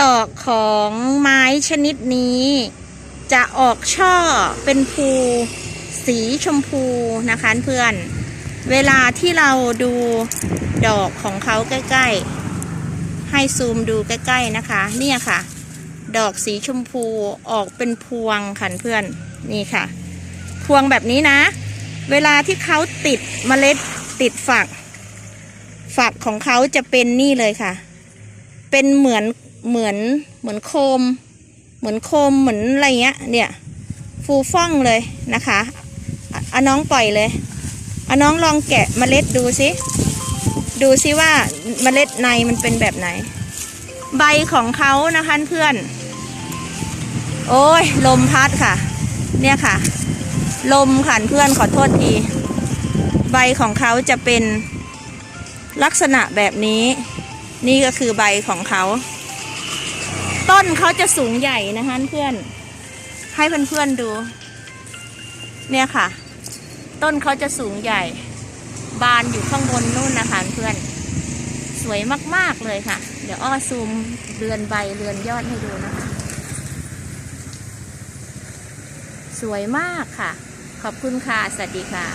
ดอกของไม้ชนิดนี้ จะออกช่อเป็นภูสีชมพูนะคะเพื่อน เวลาที่เราดูดอกของเขาใกล้ๆ ให้ซูมดูใกล้ๆนะคะ เนี่ยค่ะ ดอกสีชมพูออกเป็นพวงค่ะเพื่อน นี่ค่ะ พวงแบบนี้นะ เวลาที่เขาติดเมล็ดติดฝัก ฝักของเขาจะเป็นนี่เลยค่ะ เป็นเหมือน เหมือนเหมือนโคม เหมือนโคมเหมือนอะไรเงี้ย เนี่ย ฟูฟ่องเลยนะคะอะอาน้องปล่อยเลยอาน้องลองแกะเมล็ดดูสิดูสิว่าเมล็ดในมันเป็นแบบไหน ใบของเขานะคะเพื่อน โอ้ยลมพัดค่ะ เนี่ยค่ะ ลมค่ะเพื่อนขอโทษทีใบของเขาจะเป็นลักษณะแบบนี้ นี่ก็คือใบของเขา ต้นเขาจะสูงใหญ่นะคะเพื่อน ให้เพื่อนๆดู เนี่ยค่ะ ต้นเขาจะสูงใหญ่ บานอยู่ข้างบนนู่นนะคะเพื่อน สวยมากๆเลยค่ะ เดี๋ยวอ้อซูมเรือนใบเรือนยอดให้ดูนะคะ สวยมากค่ะ ขอบคุณค่ะ สวัสดีค่ะ